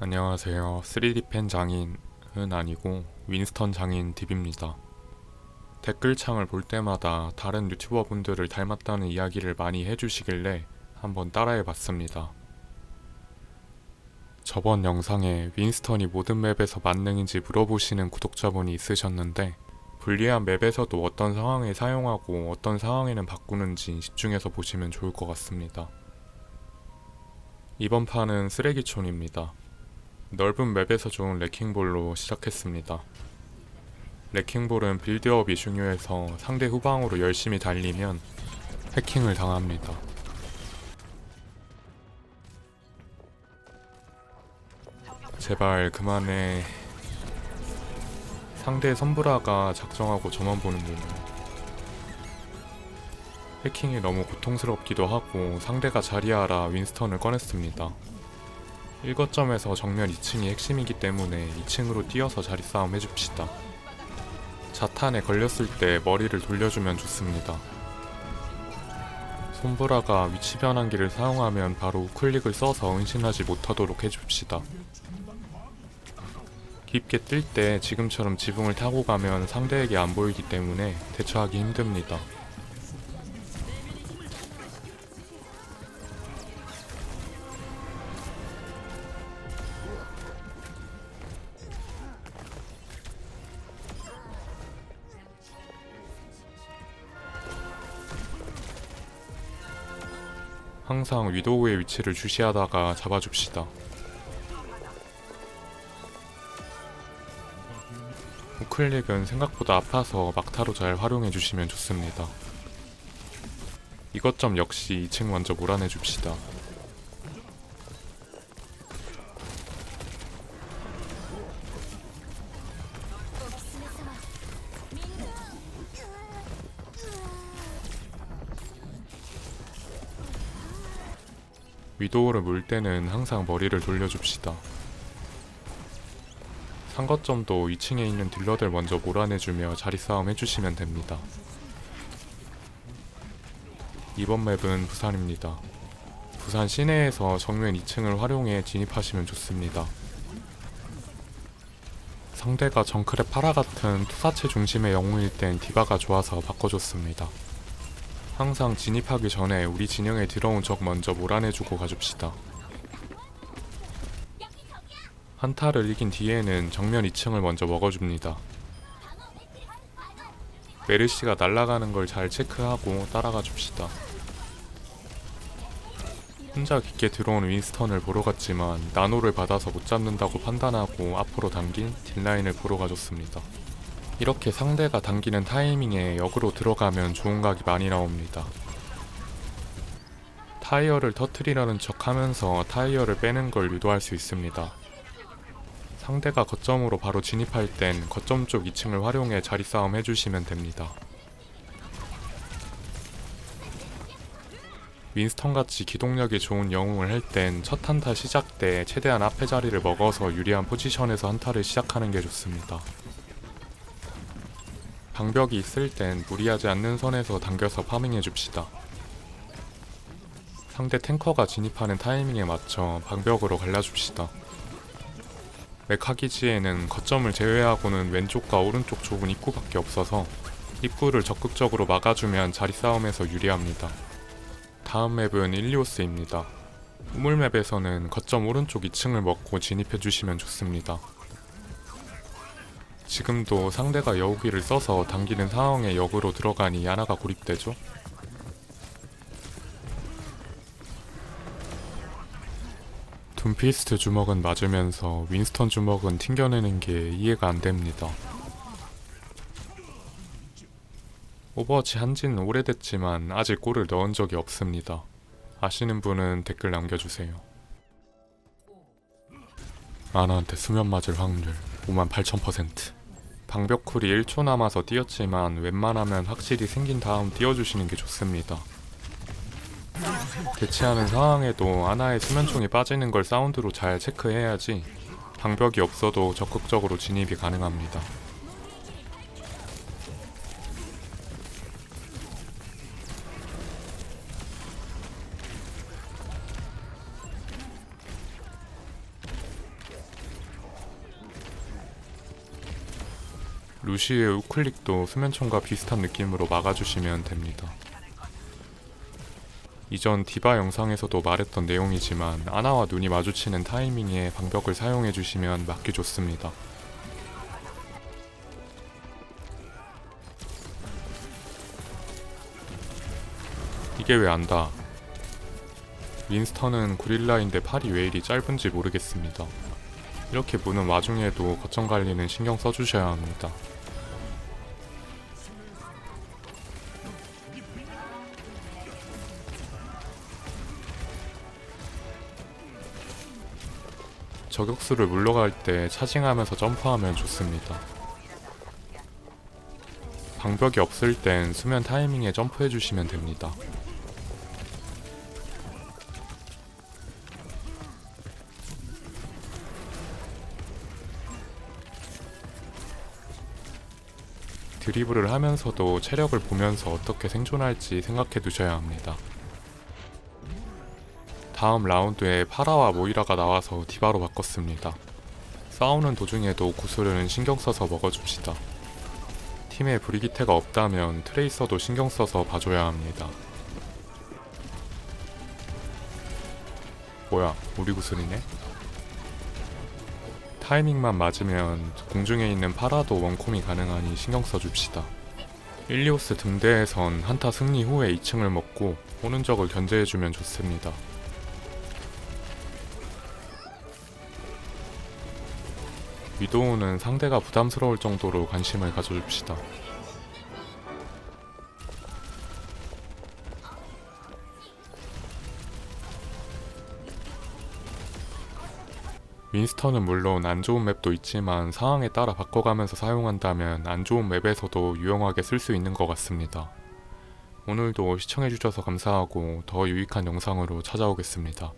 안녕하세요. 3D 펜 장인은 아니고 윈스턴 장인 딥입니다. 댓글창을 볼 때마다 다른 유튜버 분들을 닮았다는 이야기를 많이 해주시길래 한번 따라해 봤습니다. 저번 영상에 윈스턴이 모든 맵에서 만능인지 물어보시는 구독자분이 있으셨는데 불리한 맵에서도 어떤 상황에 사용하고 어떤 상황에는 바꾸는지 집중해서 보시면 좋을 것 같습니다. 이번 판은 쓰레기촌입니다. 넓은 맵에서 좋은 레킹볼로 시작했습니다. 레킹볼은 빌드업이 중요해서 상대 후방으로 열심히 달리면 해킹을 당합니다. 제발 그만해. 상대 선브라가 작정하고 저만 보는군요. 해킹이 너무 고통스럽기도 하고 상대가 자리하라 윈스턴을 꺼냈습니다. 1거점에서 정면 2층이 핵심이기 때문에 2층으로 뛰어서 자리 싸움 해줍시다. 자탄에 걸렸을 때 머리를 돌려주면 좋습니다. 손보라가 위치 변환기를 사용하면 바로 우클릭을 써서 은신하지 못하도록 해줍시다. 깊게 뜰때 지금처럼 지붕을 타고 가면 상대에게 안 보이기 때문에 대처하기 힘듭니다. 항상 위도우의 위치를 주시하다가 잡아줍시다. 우클릭은 생각보다 아파서 막타로 잘 활용해 주시면 좋습니다. 이것 점 역시 2층 먼저 몰아내 줍시다. 위도우를 물 때는 항상 머리를 돌려줍시다. 상거점도 2층에 있는 딜러들 먼저 몰아내주며 자리 싸움 해주시면 됩니다. 이번 맵은 부산입니다. 부산 시내에서 정면 2층을 활용해 진입하시면 좋습니다. 상대가 정크랩 파라 같은 투사체 중심의 영웅일 땐 디바가 좋아서 바꿔줬습니다. 항상 진입하기 전에 우리 진영에 들어온 적 먼저 몰아내주고 가줍시다. 한타를 이긴 뒤에는 정면 2층을 먼저 먹어줍니다. 메르시가 날아가는 걸 잘 체크하고 따라가 줍시다. 혼자 깊게 들어온 윈스턴을 보러 갔지만 나노를 받아서 못 잡는다고 판단하고 앞으로 당긴 딜라인을 보러 가줬습니다. 이렇게 상대가 당기는 타이밍에 역으로 들어가면 좋은 각이 많이 나옵니다. 타이어를 터트리려는 척 하면서 타이어를 빼는 걸 유도할 수 있습니다. 상대가 거점으로 바로 진입할 땐 거점 쪽 2층을 활용해 자리 싸움 해주시면 됩니다. 윈스턴같이 기동력이 좋은 영웅을 할 땐 첫 한타 시작 때 최대한 앞에 자리를 먹어서 유리한 포지션에서 한타를 시작하는 게 좋습니다. 방벽이 있을 땐 무리하지 않는 선에서 당겨서 파밍해 줍시다. 상대 탱커가 진입하는 타이밍에 맞춰 방벽으로 갈라줍시다. 메카기지에는 거점을 제외하고는 왼쪽과 오른쪽 좁은 입구밖에 없어서 입구를 적극적으로 막아주면 자리 싸움에서 유리합니다. 다음 맵은 일리오스입니다. 우물맵에서는 거점 오른쪽 2층을 먹고 진입해주시면 좋습니다. 지금도 상대가 여우기를 써서 당기는 상황에 역으로 들어가니 야나가 고립되죠? 둠피스트 주먹은 맞으면서 윈스턴 주먹은 튕겨내는 게 이해가 안 됩니다. 오버워치 한지는 오래됐지만 아직 골을 넣은 적이 없습니다. 아시는 분은 댓글 남겨주세요. 아나한테 수면 맞을 확률 58,000% 방벽쿨이 1초 남아서 뛰었지만 웬만하면 확실히 생긴 다음 뛰어주시는 게 좋습니다. 대치하는 상황에도 아나의 수면총이 빠지는 걸 사운드로 잘 체크해야지 방벽이 없어도 적극적으로 진입이 가능합니다. 루시의 우클릭도 수면총과 비슷한 느낌으로 막아주시면 됩니다. 이전 디바 영상에서도 말했던 내용이지만 아나와 눈이 마주치는 타이밍에 방벽을 사용해주시면 맞기 좋습니다. 이게 왜 안다? 윈스턴은 고릴라인데 팔이 왜 이리 짧은지 모르겠습니다. 이렇게 무는 와중에도 거점 관리는 신경 써주셔야 합니다. 저격수를 물러갈 때 차징하면서 점프하면 좋습니다. 방벽이 없을 땐 수면 타이밍에 점프해 주시면 됩니다. 드리블을 하면서도 체력을 보면서 어떻게 생존할지 생각해 두셔야 합니다. 다음 라운드에 파라와 모이라가 나와서 디바로 바꿨습니다. 싸우는 도중에도 구슬은 신경 써서 먹어줍시다. 팀에 브리기테가 없다면 트레이서도 신경 써서 봐줘야 합니다. 뭐야, 우리 구슬이네? 타이밍만 맞으면 공중에 있는 파라도 원콤이 가능하니 신경 써줍시다. 일리오스 등대에선 한타 승리 후에 2층을 먹고 오는 적을 견제해주면 좋습니다. 위도우는 상대가 부담스러울 정도로 관심을 가져줍시다. 윈스턴은 물론 안 좋은 맵도 있지만 상황에 따라 바꿔가면서 사용한다면 안 좋은 맵에서도 유용하게 쓸 수 있는 것 같습니다. 오늘도 시청해주셔서 감사하고 더 유익한 영상으로 찾아오겠습니다.